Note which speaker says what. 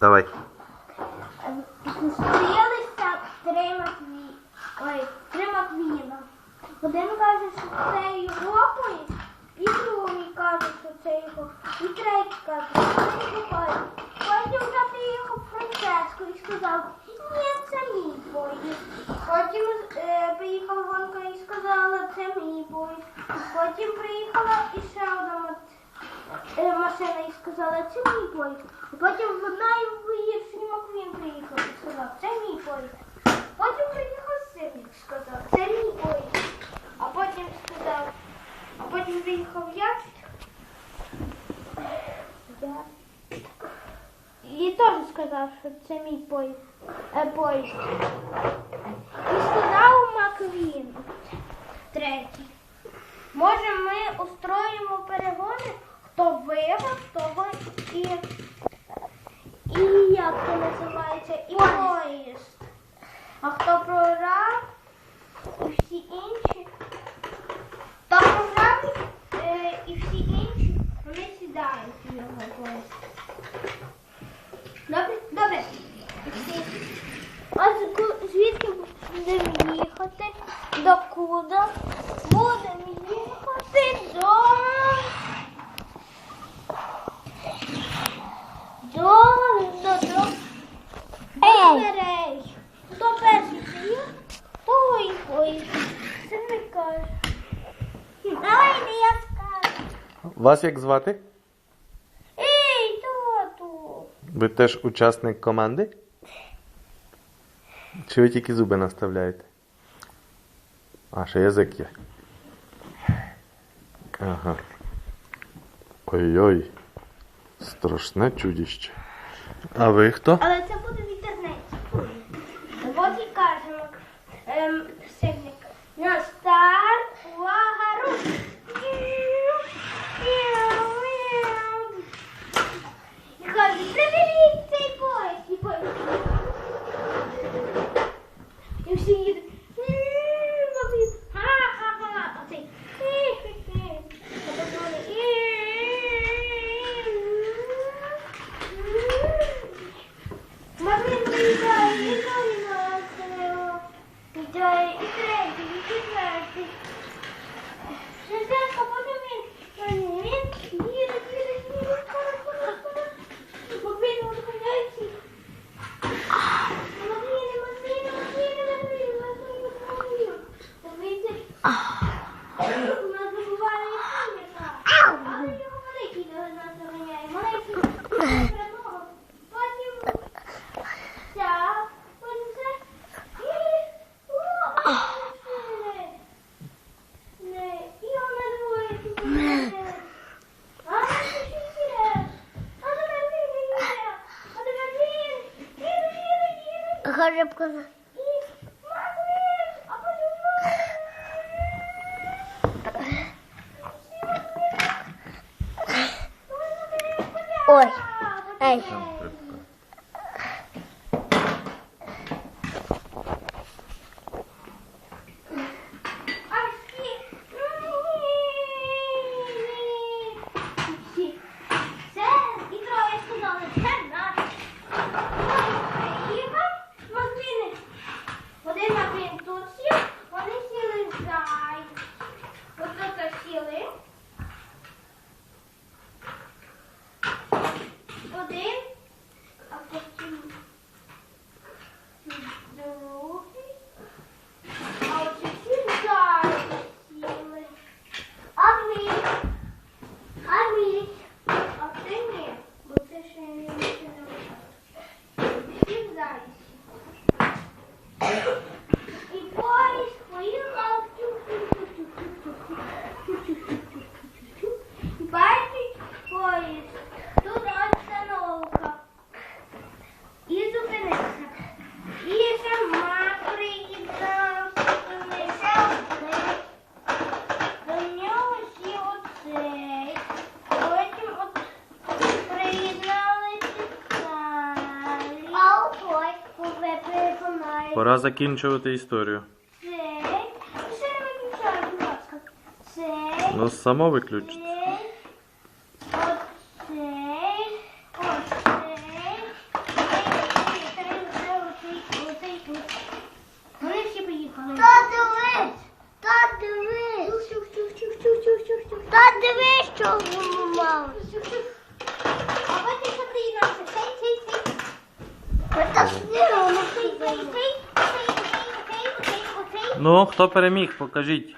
Speaker 1: Давай.
Speaker 2: Зустрілися три Матві... Ой, три Матвіна. Один каже, що це його поїзд, і другий каже, що це його, і третій каже, що це його поїзд. Потім заприїхав Франциско і сказав, ні, це мій поїзд. Потім е, приїхала гонка і сказала, це мій поїзд. Потім приїхала і ще одна е, машина і сказала, це мій поїзд. Потім в найвигірший Маквін приїхав і сказав, це мій поїзд. Потім приїхав сирник і сказав, це мій поїзд. А потім сказав, а потім приїхав я. Я. І теж сказав, що це мій поїзд. Е, поїзд. І сказав Маквін, третій. Може, ми устроїмо перегони, хто виграв, того і. І як це називається? І поїзд. А хто програв, і всі інші. Хто програв і всі інші, вони сідають в його поїзд. До куди? Будемо їхати до. До. До. До. До дверей. Хто перший приїхав, того і поїзд. Це не каже. Давайте я скажу.
Speaker 1: Вас як звати?
Speaker 2: Ей, тату.
Speaker 1: Ви теж учасник команди? Чи ви тільки зуби наставляєте? А, ще язик. Ага. Ой-ой. Страшне чудіще. А ви хто?
Speaker 2: Але це буде в інтернеті. От і кажемо. Ем, сильник. На старт, увага, рух. І каже, приберіть цей поїзд. І поїзд. І всі їдуть. Ха-ха-ха. А цей. хі-хі-хі. А потім вони. Марин приїжджає, і Каріна Приїжджає, і третій, і четвертий. Шестяшка, потім він. Він їде, їде, їде, скоро, скоро, скоро. Маквін, зупиняється. Маквін, Маквін, Маквін, Маквін, Маквін, Маквін. Дивіться. Вона забуває яка. Але його великий до нас заганяє. Маленький прямого. Потім ця, потім це. І о, це. Не, і вона
Speaker 3: Thank you.
Speaker 1: Пора закінчувати історію.
Speaker 2: Цей. Ну, Все будь ласка. Цей.
Speaker 1: Ну само виключить.
Speaker 2: Та дивись, та
Speaker 4: дивись. Тюх,
Speaker 2: тюх, тюх, тюх, тюх, тюх, Цей, цей, цей. Та ж не робить. Цей, цей, цей.
Speaker 5: Ну, хто переміг, покажіть.